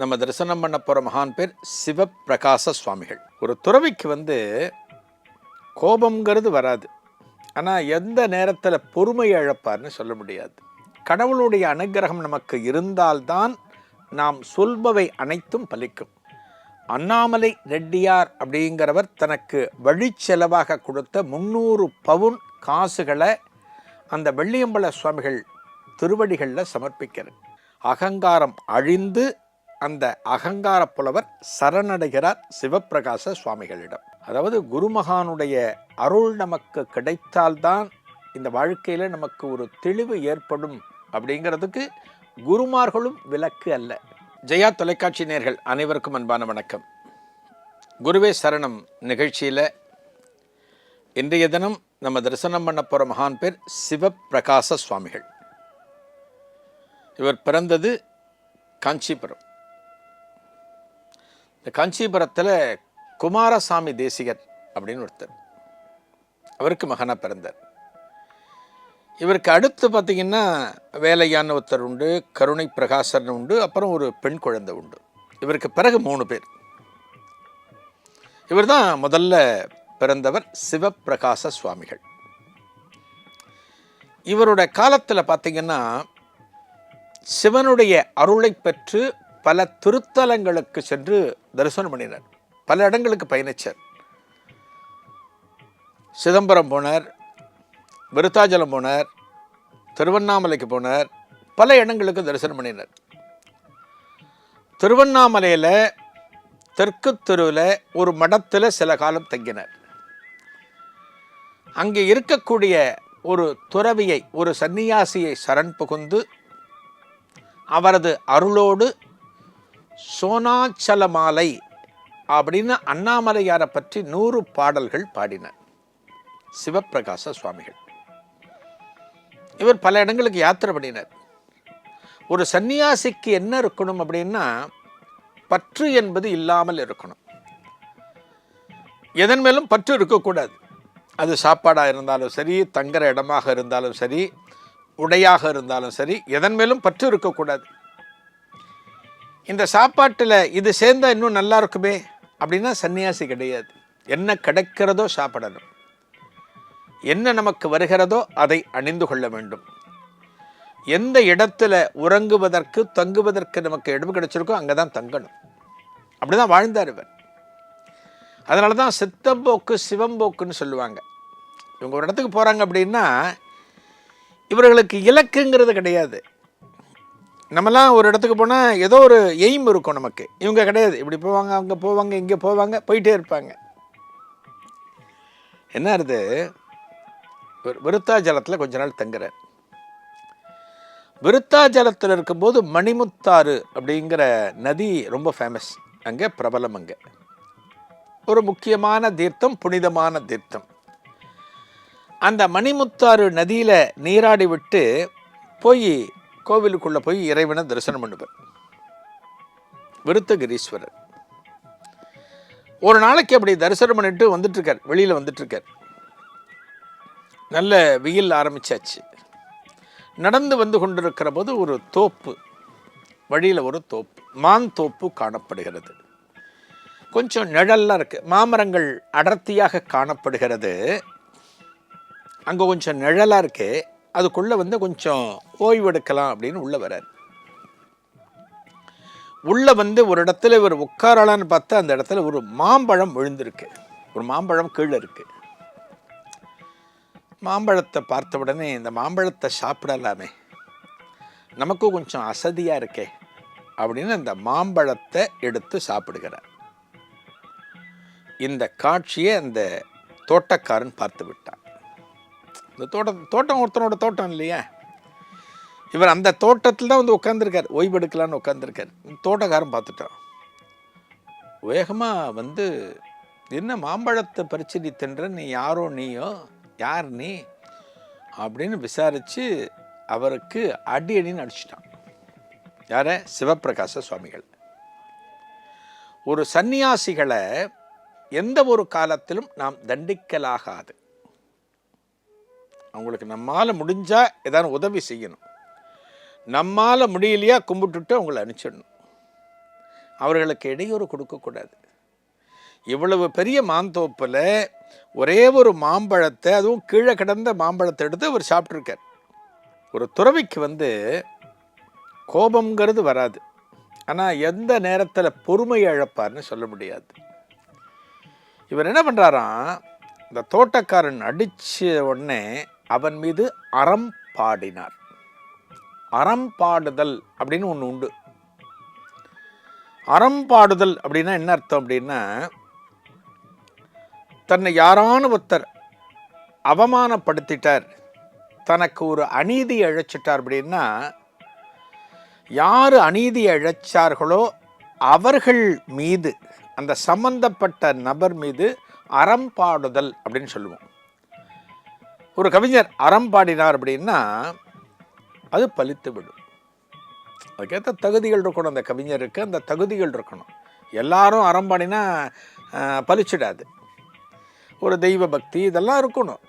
நம்ம தரிசனம் பண்ண போகிற மகான் பேர் சிவப்பிரகாச சுவாமிகள். ஒரு துறவிக்கு வந்து கோபங்கிறது வராது. ஆனால் எந்த நேரத்தில் பொறுமை இழப்பார்னு சொல்ல முடியாது. கடவுளுடைய அனுக்கிரகம் நமக்கு இருந்தால்தான் நாம் சொல்பவை அனைத்தும் பலிக்கும். அண்ணாமலை ரெட்டியார் அப்படிங்கிறவர் தனக்கு வழிச்செலவாக கொடுத்த முந்நூறு பவுன் காசுகளை அந்த வெள்ளியம்பல சுவாமிகள் திருவடிகளில் சமர்ப்பிக்கிறார். அகங்காரம் அழிந்து அந்த அகங்கார புலவர் சரணடைகிறார் சிவப்பிரகாச சுவாமிகளிடம். அதாவது குருமகானுடைய அருள் நமக்கு கிடைத்தால்தான் இந்த வாழ்க்கையில் நமக்கு ஒரு தெளிவு ஏற்படும் அப்படிங்கிறதுக்கு குருமார்களும் விலக்கு அல்ல. ஜெயா தொலைக்காட்சி நேர்கள் அனைவருக்கும் அன்பான வணக்கம். குருவே சரணம் நிகழ்ச்சியில் இன்றைய தினம் நம்ம தரிசனம் பண்ண போகிற மகான் பேர் சிவப்பிரகாச சுவாமிகள். இவர் பிறந்தது காஞ்சிபுரம். இந்த காஞ்சிபுரத்தில் குமாரசாமி தேசிகர் அப்படின்னு ஒருத்தர். அவருக்கு மகனாக பிறந்தார். இவருக்கு அடுத்து பார்த்தீங்கன்னா வேலையான ஒருத்தர் உண்டு கருணை பிரகாசன் உண்டு அப்புறம் ஒரு பெண் குழந்தை உண்டு. இவருக்கு பிறகு மூணு பேர். இவர் தான் முதல்ல பிறந்தவர் சிவப்பிரகாச சுவாமிகள். இவருடைய காலத்தில் பார்த்தீங்கன்னா சிவனுடைய அருளை பெற்று பல திருத்தலங்களுக்கு சென்று தரிசனம் பண்ணினார். பல இடங்களுக்கு பயணித்தார் சிதம்பரம் போனார் விருத்தாச்சலம் போனார் திருவண்ணாமலைக்கு போனார் பல இடங்களுக்கு தரிசனம் பண்ணினார். திருவண்ணாமலையில் தெற்கு தெருவில் ஒரு மடத்தில் சில காலம் தங்கினார். அங்கே இருக்கக்கூடிய ஒரு துறவியை ஒரு சன்னியாசியை சரண் புகுந்து அவரது அருளோடு சோனாச்சலமாலை அப்படின்னு அண்ணாமலையாரை பற்றி நூறு பாடல்கள் பாடினார் சிவப்பிரகாச சுவாமிகள். இவர் பல இடங்களுக்கு யாத்திரை பண்ணினார். ஒரு சன்னியாசிக்கு என்ன இருக்கணும் அப்படின்னா பற்று என்பது இல்லாமல் இருக்கணும். எதன் மேலும் பற்று இருக்கக்கூடாது. அது சாப்பாடாக இருந்தாலும் சரி தங்குற இடமாக இருந்தாலும் சரி உடையாக இருந்தாலும் சரி எதன் மேலும் பற்று இருக்கக்கூடாது. இந்த சாப்பாட்டில் இது சேர்ந்தால் இன்னும் நல்லா இருக்குமே அப்படின்னா சன்னியாசி கிடையாது. என்ன கிடைக்கிறதோ சாப்பிடணும். என்ன நமக்கு வருகிறதோ அதை அணிந்து கொள்ள வேண்டும். எந்த இடத்துல உறங்குவதற்கு தங்குவதற்கு நமக்கு இடம் கிடைச்சிருக்கோ அங்கே தான் தங்கணும். அப்படி தான் வாழ்ந்தார் இவர். அதனால தான் சித்தம்போக்கு சிவம்போக்குன்னு சொல்லுவாங்க. இவங்க ஒரு இடத்துக்கு போகிறாங்க அப்படின்னா இவர்களுக்கு இலக்குங்கிறது கிடையாது. நம்மலாம் ஒரு இடத்துக்கு போனால் ஏதோ ஒரு எய்ம் இருக்கும் நமக்கு. இவங்க கிடையாது. இப்படி போவாங்க அங்கே போவாங்க இங்கே போவாங்க போயிட்டே இருப்பாங்க. என்ன இருது விருத்தாஜலத்தில் கொஞ்ச நாள் தங்குறார். விருத்தாஜலத்தில் இருக்கும்போது மணிமுத்தாறு அப்படிங்கிற நதி ரொம்ப ஃபேமஸ் அங்கே பிரபலம் அங்கே. ஒரு முக்கியமான தீர்த்தம் புனிதமான தீர்த்தம். அந்த மணிமுத்தாறு நதியில் நீராடி விட்டு போய் கோவிலுக்குள்ளே போய் இறைவனை தரிசனம் பண்ணுவார் விருத்தகிரீஸ்வரர். ஒரு நாளைக்கு அப்படி தரிசனம் பண்ணிட்டு வந்துட்டுருக்கார் வெளியில் வந்துட்டுருக்கார். நல்ல வெயில் ஆரம்பிச்சாச்சு. நடந்து வந்து கொண்டிருக்கிற போது ஒரு தோப்பு வழியில் ஒரு தோப்பு மான் தோப்பு காணப்படுகிறது. கொஞ்சம் நிழல்லாம் இருக்குது மாமரங்கள் அடர்த்தியாக காணப்படுகிறது. அங்கே கொஞ்சம் நிழலாக இருக்குது அதுக்குள்ளே வந்து கொஞ்சம் ஓய்வெடுக்கலாம் அப்படின்னு உள்ளே வரார். உள்ளே வந்து ஒரு இடத்துல இவர் உட்காரலான்னு பார்த்தா அந்த இடத்துல ஒரு மாம்பழம் விழுந்திருக்கு. ஒரு மாம்பழம் கீழே இருக்குது மாம்பழத்தை பார்த்த உடனே இந்த மாம்பழத்தை சாப்பிடலாமே. நமக்கும் கொஞ்சம் அசதியாக இருக்கே அப்படின்னு அந்த மாம்பழத்தை எடுத்து சாப்பிடுகிறார். இந்த காட்சியை அந்த தோட்டக்காரன் பார்த்து விட்டான். இந்த தோட்டம் தோட்டம் ஒருத்தனோட தோட்டம் இல்லையா? இவர் அந்த தோட்டத்தில் தான் வந்து உட்காந்துருக்கார் ஓய்வெடுக்கலான்னு உட்காந்துருக்கார் தோட்டக்காரன் பார்த்துட்டான். வேகமாக வந்து என்ன மாம்பழத்தை பறிச்சு நீ தின்ற? நீ யாரோ நீயோ? யார் நீ? அப்படின்னு விசாரித்து அவருக்கு அடி அடின்னு அடிச்சிட்டான். யார? சிவப்பிரகாச சுவாமிகள். ஒரு சந்நியாசிகளை எந்த ஒரு காலத்திலும் நாம் தண்டிக்கலாகாது. அவங்களுக்கு நம்மால் முடிஞ்சால் ஏதாவது உதவி செய்யணும். நம்மால் முடியலையா கும்பிட்டுட்டு அவங்கள அனுப்பிச்சிடணும். அவர்களுக்கு இடையூறு கொடுக்கக்கூடாது. இவ்வளவு பெரிய மாந்தோப்பில் ஒரே ஒரு மாம்பழத்தை அதுவும் கீழே கிடந்த மாம்பழத்தை எடுத்து அவர் சாப்பிட்ருக்கார் ஒரு துறவிக்கு வந்து கோபம்ங்கிறது வராது. ஆனால் எந்த நேரத்தில் பொறுமை இழப்பார்னு சொல்ல முடியாது. இவர் என்ன பண்ணுறாராம் இந்த தோட்டக்காரன் அடித்த உடனே அவன் மீது அறம் பாடினார். அறம் பாடுதல் அப்படின்னு ஒன்று உண்டு. அறம் பாடுதல் அப்படின்னா என்ன அர்த்தம் அப்படின்னா தன்னை யாரான ஒருத்தர் அவமானப்படுத்திட்டார் தனக்கு ஒரு அநீதி அழைச்சிட்டார் அப்படின்னா யார் அநீதி அழைச்சார்களோ அவர்கள் மீது அந்த சம்பந்தப்பட்ட நபர் மீது அறம் பாடுதல் அப்படின்னு சொல்லுவோம். ஒரு கவிஞர் அறம் பாடினார் அப்படின்னா அது பலித்து விடும். அதுக்கேற்ற தகுதிகள் இருக்கணும். அந்த கவிஞருக்கு அந்த தகுதிகள் இருக்கணும். எல்லாரும் அறம்பாடினா பலிச்சிடாது. ஒரு தெய்வ பக்தி இதெல்லாம் இருக்கணும்.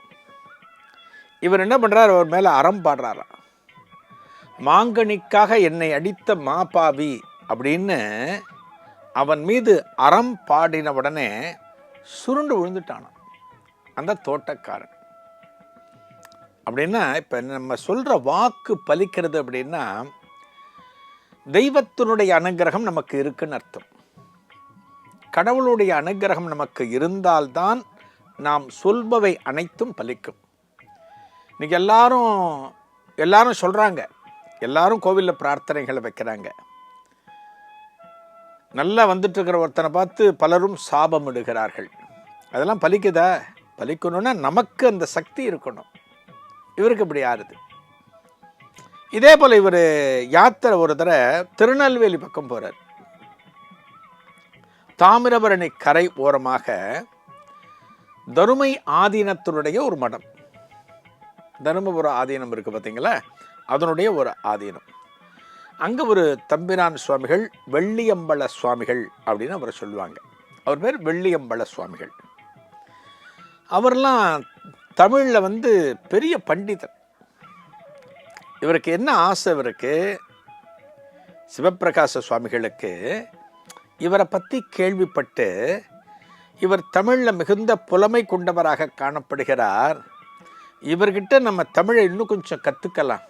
இவர் என்ன பண்ணுறார் அவர் மேலே அறம் பாடுறாராம் மாங்கனிக்காக என்னை அடித்த மாபாவி அப்படின்னு அவன் மீது அறம் பாடின உடனே சுருண்டு விழுந்துட்டானான் அந்த தோட்டக்காரன். அப்படின்னா இப்போ நம்ம சொல்கிற வாக்கு பலிக்கிறது அப்படின்னா தெய்வத்தினுடைய அனுகிரகம் நமக்கு இருக்குன்னு அர்த்தம். கடவுளுடைய அனுகிரகம் நமக்கு இருந்தால்தான் நாம் சொல்பவை அனைத்தும் பலிக்கும். இன்றைக்கி எல்லாரும் எல்லாரும் சொல்கிறாங்க எல்லாரும் கோவிலில் பிரார்த்தனைகளை வைக்கிறாங்க. நல்லா வந்துட்டுருக்கிற ஒருத்தனை பார்த்து பலரும் சாபம் இடுகிறார்கள் அதெல்லாம் பலிக்குதா? பலிக்கணும்னா நமக்கு அந்த சக்தி இருக்கணும். இவருக்கு இப்படி ஆறுது இதே போல் இவர் யாத்திரை ஒரு தடவை திருநெல்வேலி பக்கம் போகிறார் தாமிரபரணி கரை ஓரமாக தருமை ஆதீனத்தினுடைய ஒரு மடம். தருமபுர ஆதீனம் இருக்குது பார்த்தீங்களா? அதனுடைய ஒரு ஆதீனம். அங்கே ஒரு தம்பிரான் சுவாமிகள் வெள்ளியம்பல சுவாமிகள் அப்படின்னு அவரை சொல்லுவாங்க. அவர் பேர் வெள்ளியம்பல சுவாமிகள். அவர்லாம் தமிழில் வந்து பெரிய பண்டிதர். இவருக்கு என்ன ஆசை இவருக்கு? சிவப்பிரகாச சுவாமிகளுக்கு இவரை பற்றி கேள்விப்பட்டு இவர் தமிழில் மிகுந்த புலமை கொண்டவராக காணப்படுகிறார். இவர்கிட்ட நம்ம தமிழை இன்னும் கொஞ்சம் கற்றுக்கலாம்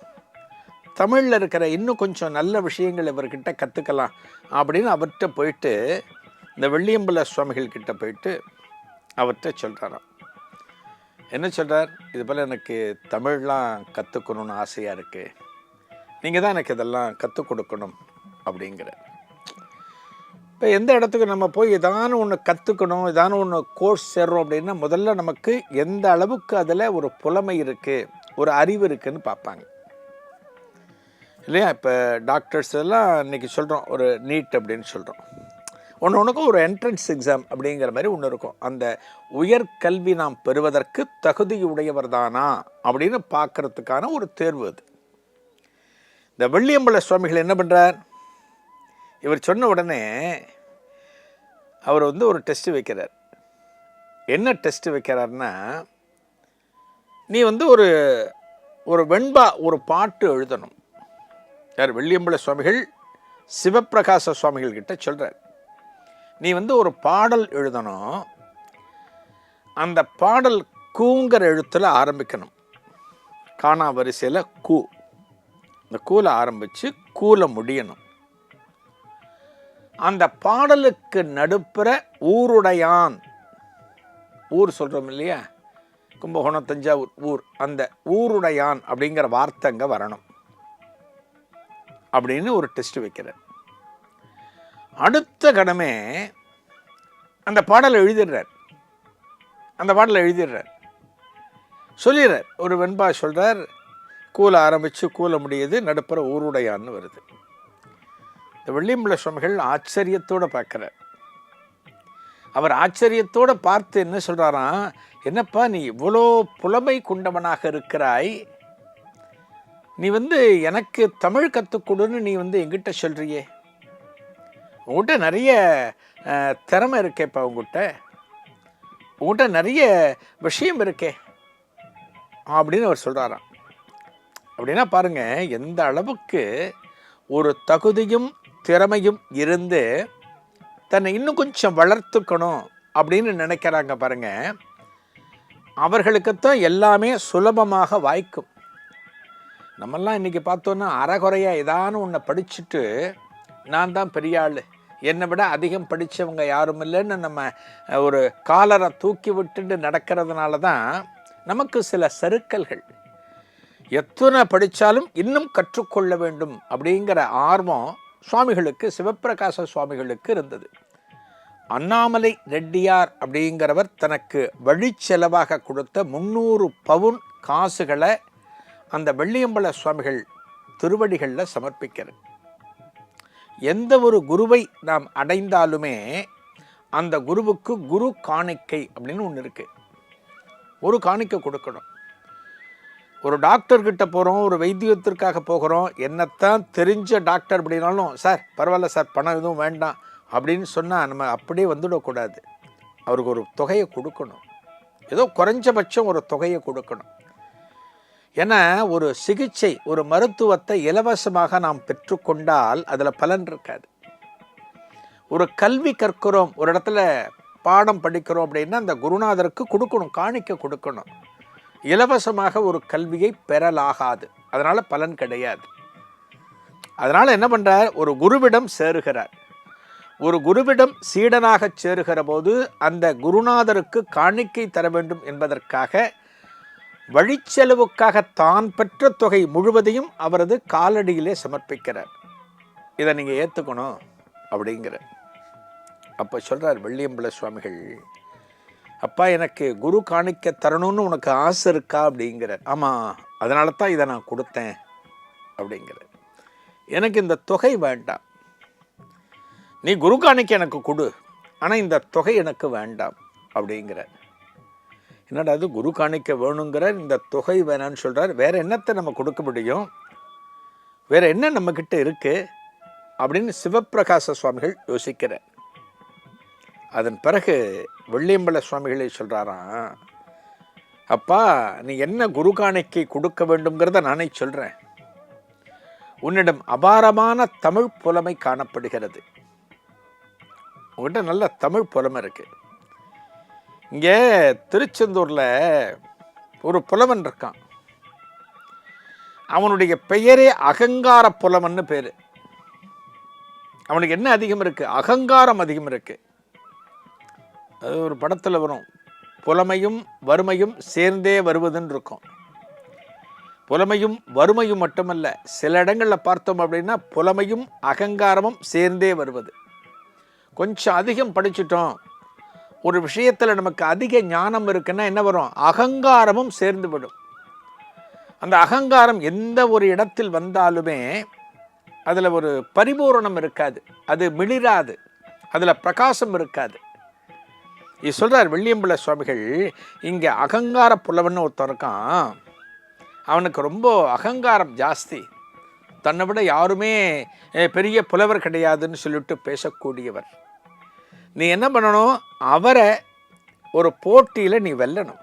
தமிழில் இருக்கிற இன்னும் கொஞ்சம் நல்ல விஷயங்கள் இவர்கிட்ட கற்றுக்கலாம் அப்படின்னு அவர்கிட்ட போயிட்டு இந்த வெள்ளியம்பல சுவாமிகள் கிட்ட போயிட்டு அவர்கிட்ட சொல்கிறாராம் என்ன சொல்கிறார் இது போல் எனக்கு தமிழ்லாம் கற்றுக்கணும்னு ஆசையாக இருக்குது நீங்கள் தான் எனக்கு இதெல்லாம் கற்றுக் கொடுக்கணும் அப்படிங்கிற இப்போ எந்த இடத்துக்கு நம்ம போய் ஏதானு ஒன்று கற்றுக்கணும் ஏதானு ஒன்று கோர்ஸ் சேர்றோம் அப்படின்னா முதல்ல நமக்கு எந்த அளவுக்கு அதில் ஒரு புலமை இருக்குது ஒரு அறிவு இருக்குதுன்னு பார்ப்பாங்க. இல்லையா? இப்போ டாக்டர்ஸ் எல்லாம் இன்னைக்கு சொல்கிறோம் ஒரு நீட் அப்படின்னு சொல்கிறோம் ஒன்று ஒன்றுக்கும் ஒரு என்ட்ரன்ஸ் எக்ஸாம் அப்படிங்கிற மாதிரி ஒன்று இருக்கும். அந்த உயர்கல்வி நாம் பெறுவதற்கு தகுதியுடையவர் தானா அப்படின்னு பார்க்கறதுக்கான ஒரு தேர்வு அது. இந்த வெள்ளியம்பல சுவாமிகள் என்ன பண்ணுறார் இவர் சொன்ன உடனே அவர் வந்து ஒரு டெஸ்ட்டு வைக்கிறார். என்ன டெஸ்ட்டு வைக்கிறார்னா நீ வந்து ஒரு ஒரு வெண்பா ஒரு பாட்டு எழுதணும். யார்? வெள்ளியம்பல சுவாமிகள் சிவப்பிரகாச சுவாமிகள் கிட்ட சொல்கிறார் நீ வந்து ஒரு பாடல் எழுதணும். அந்த பாடல் கூங்கிற எழுத்தில் ஆரம்பிக்கணும். காணா வரிசையில் கூ. இந்த கூல ஆரம்பித்து கூல முடியணும். அந்த பாடலுக்கு நடுப்புற ஊருடையான். ஊர் சொல்கிறோம் இல்லையா? கும்பகோணம் தஞ்சாவூர் ஊர். அந்த ஊருடையான் அப்படிங்கிற வார்த்தைங்க வரணும். அப்படின்னு ஒரு டெஸ்ட் வைக்கிறேன் அடுத்த கடமை அந்த பாடலை எழுதிடுறார். அந்த பாடலை எழுதிடுறார். சொல்லிடுறார். ஒரு வெண்பா சொல்கிறார் கூல ஆரம்பித்து கூல முடியுது நடுப்புற ஊருடையான்னு வருது. இந்த வெள்ளியம்பல சுவாமிகள் ஆச்சரியத்தோடு பார்க்குறார். அவர் ஆச்சரியத்தோடு பார்த்து என்ன சொல்கிறாராம் என்னப்பா நீ இவ்வளோ புலமை கொண்டவனாக இருக்கிறாய். நீ வந்து எனக்கு தமிழ் கற்றுக்கொடுன்னு நீ வந்து எங்கிட்ட சொல்கிறியே உங்கள்கிட்ட நிறைய திறமை இருக்கேப்பா உங்கள்கிட்ட உங்கள்கிட்ட நிறைய விஷயம் இருக்கே அப்படின்னு அவர் சொல்கிறாராம் அப்படின்னா பாருங்கள் எந்த அளவுக்கு ஒரு தகுதியும் திறமையும் இருந்து தன்னை இன்னும் கொஞ்சம் வளர்த்துக்கணும் அப்படின்னு நினைக்கிறாங்க பாருங்கள் அவர்களுக்குத்தான் எல்லாமே சுலபமாக வாய்க்கும். நம்மெல்லாம் இன்றைக்கி பார்த்தோன்னா அறகுறையாக ஏதானு ஒன்றை படிச்சுட்டு நான் தான் பெரிய ஆள். என்னை விட அதிகம் படித்தவங்க யாரும் இல்லைன்னு நம்ம ஒரு காலரை தூக்கி விட்டுட்டு நடக்கிறதுனால தான் நமக்கு சில சறுக்கல்கள் எத்தனை படித்தாலும் இன்னும் கற்றுக்கொள்ள வேண்டும் அப்படிங்கிற ஆர்வம் சுவாமிகளுக்கு சிவப்பிரகாச சுவாமிகளுக்கு இருந்தது. அண்ணாமலை ரெட்டியார் அப்படிங்கிறவர் தனக்கு வழிச்செலவாக கொடுத்த முந்நூறு பவுன் காசுகளை அந்த வெள்ளியம்பல சுவாமிகள் திருவடிகளில் சமர்ப்பிக்கிறார். எந்த ஒரு குருவை நாம் அடைந்தாலுமே அந்த குருவுக்கு குரு காணிக்கை அப்படின்னு ஒன்று இருக்குது ஒரு காணிக்கை கொடுக்கணும். ஒரு டாக்டர்கிட்ட போகிறோம் ஒரு வைத்தியத்திற்காக போகிறோம் என்னத்தான் தெரிஞ்ச டாக்டர் அப்படின்னாலும் சார் பரவாயில்ல சார் பணம் எதுவும் வேண்டாம் அப்படின்னு சொன்னால் நம்ம அப்படியே வந்துடக்கூடாது. அவருக்கு ஒரு தொகையை கொடுக்கணும். ஏதோ குறைஞ்சபட்சம் ஒரு தொகையை கொடுக்கணும். ஏன்னா ஒரு சிகிச்சை ஒரு மருத்துவத்தை இலவசமாக நாம் பெற்றுக்கொண்டால் அதில் பலன் இருக்காது. ஒரு கல்வி கற்கிறோம் ஒரு இடத்துல பாடம் படிக்கிறோம் அப்படின்னா அந்த குருநாதருக்கு கொடுக்கணும் காணிக்க கொடுக்கணும். இலவசமாக ஒரு கல்வியை பெறலாகாது. அதனால் பலன் கிடையாது. அதனால் என்ன பண்ணுறார் ஒரு குருவிடம் சேருகிறார். ஒரு குருவிடம் சீடனாக சேருகிற போது அந்த குருநாதருக்கு காணிக்கை தர வேண்டும் என்பதற்காக வழிச்செலவுக்காக தான் பெற்ற தொகை முழுவதையும் அவரது காலடியிலே சமர்ப்பிக்கிறார். இதை நீங்கள் ஏற்றுக்கணும் அப்படிங்கிற. அப்போ சொல்கிறார் வெள்ளியம்பல சுவாமிகள் அப்பா எனக்கு குரு காணிக்க தரணும்னு உனக்கு ஆசை இருக்கா? அப்படிங்கிறார். ஆமாம் அதனால தான் இதை நான் கொடுத்தேன். அப்படிங்கிறார். எனக்கு இந்த தொகை வேண்டாம். நீ குரு காணிக்க எனக்கு கொடு ஆனால் இந்த தொகை எனக்கு வேண்டாம். அப்படிங்கிறார். என்னடா அது குரு காணிக்க வேணுங்கிறார் இந்த தொகை வேணான்னு சொல்கிறார் வேறு என்னத்தை நம்ம கொடுக்க முடியும்? வேறு என்ன நம்மக்கிட்ட இருக்குது அப்படின்னு சிவப்பிரகாச சுவாமிகள் யோசிக்கிறார். அதன் பிறகு வெள்ளியம்பல சுவாமிகளே சொல்கிறாராம் அப்பா நீ என்ன குரு காணிக்கை கொடுக்க வேண்டும்ங்கிறத நானே சொல்கிறேன் உன்னிடம் அபாரமான தமிழ் புலமை காணப்படுகிறது. உங்கள்கிட்ட நல்ல தமிழ் புலமை இருக்குது இங்கே திருச்செந்தூரில் ஒரு புலவன் இருக்கான். அவனுடைய பெயரே அகங்கார புலவன்னு பேர். அவனுக்கு என்ன அதிகம் இருக்குது அகங்காரம் அதிகம் இருக்குது அது ஒரு படத்தில் வரும். புலமையும் வறுமையும் சேர்ந்தே வருவதுன்னு இருக்கும். புலமையும் வறுமையும் மட்டுமல்ல சில இடங்களில் பார்த்தோம் அப்படின்னா புலமையும் அகங்காரமும் சேர்ந்தே வருவது. கொஞ்சம் அதிகம் படிச்சிட்டோம். ஒரு விஷயத்தில் நமக்கு அதிக ஞானம் இருக்குன்னா என்ன வரும்? அகங்காரமும் சேர்ந்து விடும் அந்த அகங்காரம் எந்த ஒரு இடத்தில் வந்தாலுமே அதில் ஒரு பரிபூரணம் இருக்காது. அது மிளிராது. அதில் பிரகாசம் இருக்காது. இது சொல்கிறார் வெள்ளியம்பல சுவாமிகள் இங்கே அகங்கார புலவன் ஒருத்தன் இருக்கான். அவனுக்கு ரொம்ப அகங்காரம் ஜாஸ்தி. தன்னை விட யாருமே பெரிய புலவர் கிடையாதுன்னு சொல்லிட்டு பேசக்கூடியவர். நீ என்ன பண்ணணும்? அவரை ஒரு போட்டியில் நீ வெல்லணும்.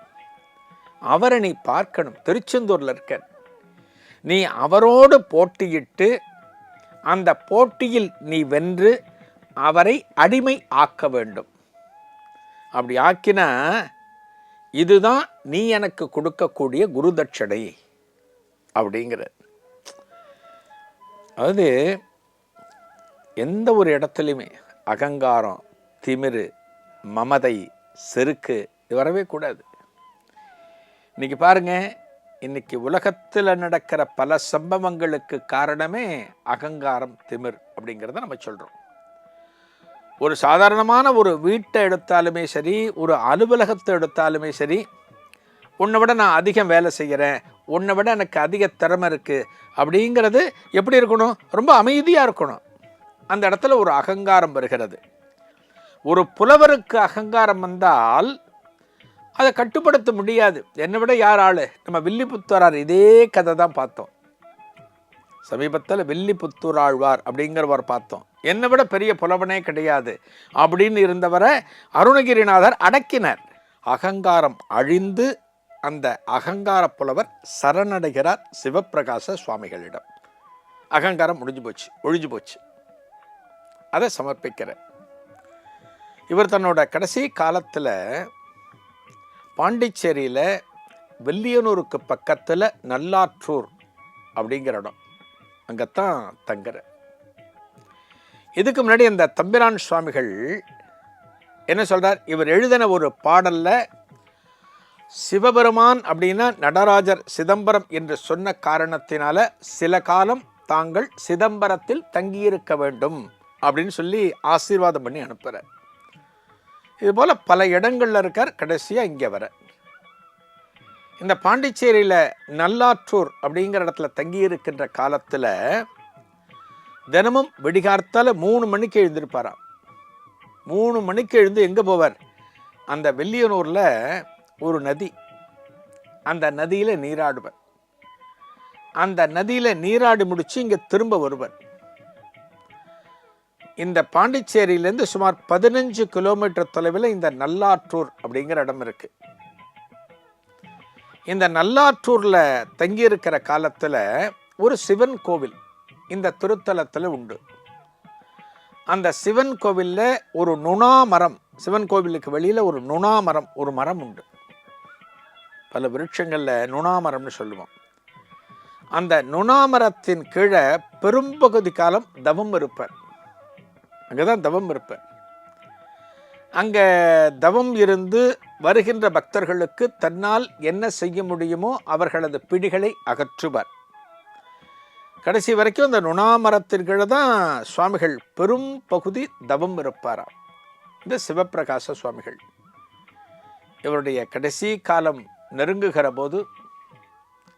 அவரை நீ பார்க்கணும். திருச்செந்தூரில் இருக்க நீ அவரோடு போட்டியிட்டு அந்த போட்டியில் நீ வென்று அவரை அடிமை ஆக்க வேண்டும். அப்படி ஆக்கினா இதுதான் நீ எனக்கு கொடுக்கக்கூடிய குரு தட்சணை அப்படிங்கிற அதாவது எந்த ஒரு இடத்துலையுமே அகங்காரம் திமிரு மமதை செருக்கு இது வரவே கூடாது. இன்னைக்கு பாருங்க இன்னைக்கு உலகத்தில் நடக்கிற பல சம்பவங்களுக்கு காரணமே அகங்காரம் திமிர் அப்படிங்கிறத நம்ம சொல்கிறோம் ஒரு சாதாரணமான ஒரு வீட்டை எடுத்தாலுமே சரி ஒரு அலுவலகத்தை எடுத்தாலுமே சரி உன்னை விட நான் அதிகம் வேலை செய்கிறேன் உன்னை விட எனக்கு அதிக திறமை இருக்குது அப்படிங்கிறது எப்படி இருக்கணும்? ரொம்ப அமைதியாக இருக்கணும். அந்த இடத்துல ஒரு அகங்காரம் வருகிறது. ஒரு புலவருக்கு அகங்காரம் வந்தால் அதை கட்டுப்படுத்த முடியாது. என்னை விட யார் ஆளு? நம்ம வில்லிபுத்தூரார். இதே கதை தான் பார்த்தோம். சமீபத்தில் வில்லிபுத்தூர் ஆழ்வார் அப்படிங்கிறவர் பார்த்தோம். என்னை விட பெரிய புலவனே கிடையாது. அப்படின்னு இருந்தவரை அருணகிரிநாதர் அடக்கினார். அகங்காரம் அழிந்து அந்த அகங்கார புலவர் சரணடைகிறார் சிவப்பிரகாச சுவாமிகளிடம். அகங்காரம் முடிஞ்சு போச்சு ஒழிஞ்சு போச்சு. அதை சமர்ப்பிக்கிறேன். இவர் தன்னோட கடைசி காலத்தில் பாண்டிச்சேரியில் வெள்ளியனூருக்கு பக்கத்தில் நல்லாற்றூர் அப்படிங்கிற இடம். அங்கே தான் தங்குற. இதுக்கு முன்னாடி அந்த தம்பிரான் சுவாமிகள் என்ன சொல்கிறார் இவர் எழுதின ஒரு பாடலில் சிவபெருமான் அப்படின்னா நடராஜர் சிதம்பரம் என்று சொன்ன காரணத்தினால சில காலம் தாங்கள் சிதம்பரத்தில் தங்கியிருக்க வேண்டும் அப்படின்னு சொல்லி ஆசீர்வாதம் பண்ணி அனுப்புகிறார் இது போல் பல இடங்களில் இருக்கார் கடைசியாக இங்கே வர இந்த பாண்டிச்சேரியில் நல்லாற்றூர் அப்படிங்கிற இடத்துல தங்கி இருக்கின்ற காலத்தில் தினமும் வெடிகார்த்தால் மூணு மணிக்கு எழுந்திருப்பாராம். மூணு மணிக்கு எழுந்து எங்கே போவார்? அந்த வெள்ளியனூரில் ஒரு நதி. அந்த நதியில் நீராடுவர். அந்த நதியில் நீராடி முடித்து இங்கே திரும்ப வருவர். இந்த பாண்டிச்சேரியிலேருந்து சுமார் பதினஞ்சு கிலோமீட்டர் தொலைவில் இந்த நல்லாற்றூர் அப்படிங்கிற இடம் இருக்கு. இந்த நல்லாற்றூரில் தங்கியிருக்கிற காலத்தில் ஒரு சிவன் கோவில் இந்த திருத்தலத்தில் உண்டு. அந்த சிவன் கோவிலில் ஒரு நுணா மரம் சிவன் கோவிலுக்கு வெளியில் ஒரு நுணா மரம் ஒரு மரம் உண்டு. பல விருட்சங்களில் நுணா மரம்னு சொல்லுவோம். அந்த நுணாமரத்தின் கீழே பெரும்பகுதி காலம் தவம் இருப்பார். அங்கே தான் தவம் இருப்பேன். அங்கே தவம் இருந்து வருகின்ற பக்தர்களுக்கு தன்னால் என்ன செய்ய முடியுமோ அவர்களது பிடிகளை அகற்றுவார். கடைசி வரைக்கும் அந்த நுணாமரத்தின் கீழே தான் சுவாமிகள் பெரும் பகுதி தவம் இருப்பாராம். இந்த சிவப்பிரகாச சுவாமிகள். இவருடைய கடைசி காலம் நெருங்குகிற போது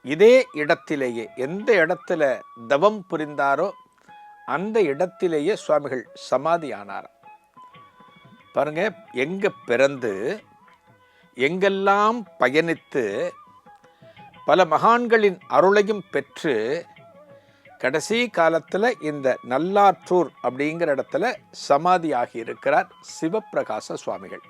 இதே இடத்திலேயே எந்த இடத்துல தவம் புரிந்தாரோ அந்த இடத்திலேயே சுவாமிகள் சமாதி ஆனாராம் பாருங்க எங்க பிறந்து எங்கெல்லாம் பயணித்து பல மகான்களின் அருளையும் பெற்று கடைசி காலத்தில் இந்த நல்லாற்றூர் அப்படிங்கிற இடத்துல சமாதி ஆகியிருக்கிறார் சிவப்பிரகாச சுவாமிகள்.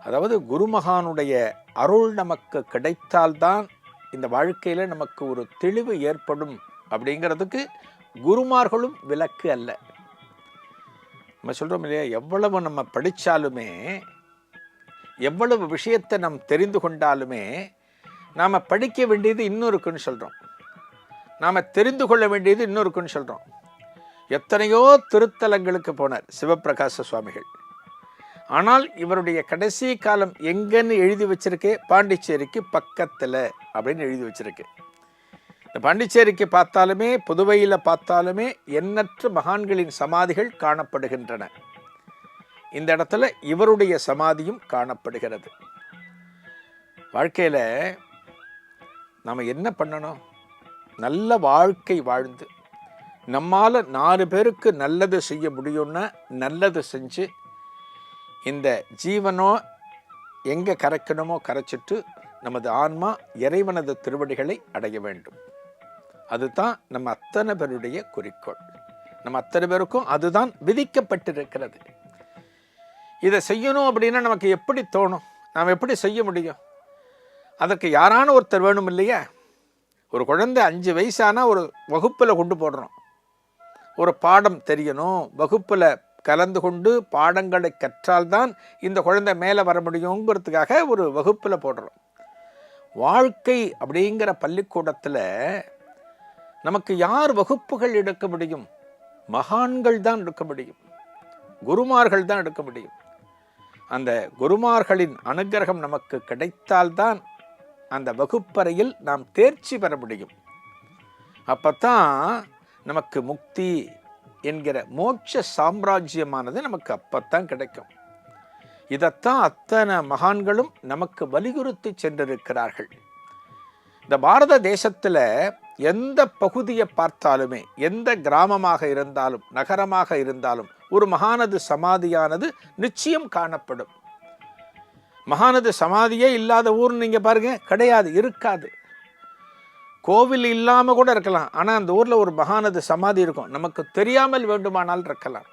அதாவது குருமகானுடைய அருள் நமக்கு கிடைத்தால்தான் இந்த வாழ்க்கையில் நமக்கு ஒரு தெளிவு ஏற்படும் அப்படிங்கிறதுக்கு குருமார்களும் விலக்கு அல்ல. நம்ம சொல்கிறோம் இல்லையா எவ்வளவு நம்ம படித்தாலுமே எவ்வளவு விஷயத்தை நாம் தெரிந்து கொண்டாலுமே நாம் படிக்க வேண்டியது இன்னொருக்குன்னு சொல்கிறோம் நாம் தெரிந்து கொள்ள வேண்டியது இன்னொருக்குன்னு சொல்கிறோம் எத்தனையோ திருத்தலங்களுக்கு போனார் சிவபிரகாச சுவாமிகள். ஆனால் இவருடைய கடைசி காலம் எங்கன்னு எழுதி வச்சிருக்கே பாண்டிச்சேரிக்கு பக்கத்தில் அப்படின்னு எழுதி வச்சிருக்கு. இந்த பாண்டிச்சேரிக்கு பார்த்தாலுமே புதுவையில் பார்த்தாலுமே எண்ணற்ற மகான்களின் சமாதிகள் காணப்படுகின்றன. இந்த இடத்துல இவருடைய சமாதியும் காணப்படுகிறது. வாழ்க்கையில் நாம் என்ன பண்ணணும்? நல்ல வாழ்க்கை வாழ்ந்து நம்மால் நாலு பேருக்கு நல்லது செய்ய முடியும்னா நல்லது செஞ்சு இந்த ஜீவனோ எங்கே கரைக்கணுமோ கரைச்சிட்டு நமது ஆன்மா இறைவனது திருவடிகளை அடைய வேண்டும். அதுதான் நம்ம அத்தனை பேருடைய குறிக்கோள். நம்ம அத்தனை பேருக்கும் அதுதான் விதிக்கப்பட்டிருக்கிறது. இதை செய்யணும் அப்படின்னா நமக்கு எப்படி தோணும்? நாம் எப்படி செய்ய முடியும்? அதற்கு யாரான ஒருத்தர் வேணும் இல்லையா? ஒரு குழந்தை அஞ்சு வயசான ஒரு வகுப்பில் கொண்டு போடுறோம். ஒரு பாடம் தெரியணும். வகுப்பில் கலந்து கொண்டு பாடங்களை கற்றால்தான் இந்த குழந்தை மேலே வர முடியுங்கிறதுக்காக ஒரு வகுப்பில் போடுறோம். வாழ்க்கை அப்படிங்கிற பள்ளிக்கூடத்தில் நமக்கு யார் வகுப்புகள் எடுக்க முடியும்? மகான்கள் தான் எடுக்க முடியும். குருமார்கள் தான் எடுக்க முடியும். அந்த குருமார்களின் அனுகிரகம் நமக்கு கிடைத்தால்தான் அந்த வகுப்பறையில் நாம் தேர்ச்சி பெற முடியும். அப்பத்தான் நமக்கு முக்தி என்கிற மோட்ச சாம்ராஜ்யமானது நமக்கு அப்பத்தான் கிடைக்கும். இதைத்தான் அத்தனை மகான்களும் நமக்கு வலியுறுத்தி சென்றிருக்கிறார்கள். இந்த பாரத தேசத்தில் எந்த பகுதியை பார்த்தாலுமே எந்த கிராமமாக இருந்தாலும் நகரமாக இருந்தாலும் ஒரு மகானது சமாதியானது நிச்சயம் காணப்படும். மகானது சமாதியே இல்லாத ஊர்னு நீங்கள் பாருங்க கிடையாது இருக்காது. கோவில் இல்லாமல் கூட இருக்கலாம் ஆனால் அந்த ஊரில் ஒரு மகானது சமாதி இருக்கும். நமக்கு தெரியாமல் வேண்டுமானால் இருக்கலாம்.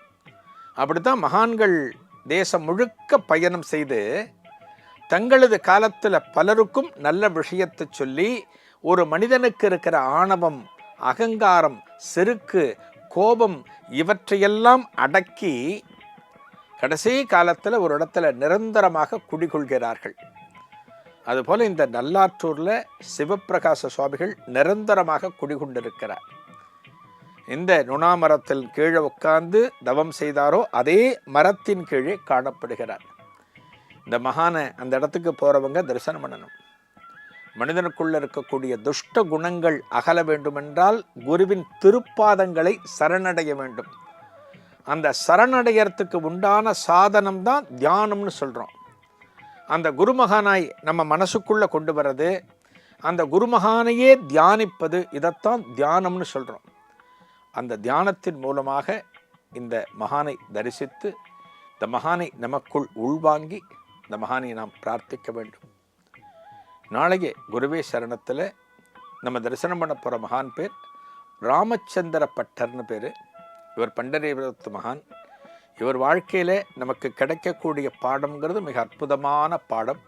அப்படித்தான் மகான்கள் தேசம் முழுக்க பயணம் செய்து தங்களது காலத்தில் பலருக்கும் நல்ல விஷயத்தை சொல்லி ஒரு மனிதனுக்கு இருக்கிற ஆணவம் அகங்காரம் செருக்கு கோபம் இவற்றையெல்லாம் அடக்கி கடைசி காலத்தில் ஒரு இடத்துல நிரந்தரமாக குடிகொள்கிறார்கள். அதுபோல் இந்த நல்லாற்றூரில் சிவப்பிரகாச சுவாமிகள் நிரந்தரமாக குடிகொண்டிருக்கிறார். இந்த நுணா மரத்தில் கீழே உட்கார்ந்து தவம் செய்தாரோ அதே மரத்தின் கீழே காணப்படுகிறார். இந்த மகானை அந்த இடத்துக்கு போகிறவங்க தரிசனம் பண்ணணும். மனிதனுக்குள்ள இருக்கக்கூடிய துஷ்ட குணங்கள் அகல வேண்டுமென்றால் குருவின் திருப்பாதங்களை சரணடைய வேண்டும். அந்த சரணடையறத்துக்கு உண்டான சாதனம் தான் தியானம்னு சொல்கிறோம் அந்த குருமகானாய் நம்ம மனசுக்குள்ளே கொண்டு வர்றது அந்த குருமகானையே தியானிப்பது இதைத்தான் தியானம்னு சொல்கிறோம் அந்த தியானத்தின் மூலமாக இந்த மகானை தரிசித்து இந்த மகானை நமக்குள் உள்வாங்கி இந்த மகானை நாம் பிரார்த்திக்க வேண்டும். நாளைக்கு குருவே சரணத்தில் நம்ம தரிசனம் பண்ண போகிற மகான் பேர் ராமச்சந்திர பட்டர்னு பேர். இவர் பண்டரீபுரத்து மகான். இவர் வாழ்க்கையில் நமக்கு கிடைக்கக்கூடிய பாடம்ங்கிறது மிக அற்புதமான பாடம்.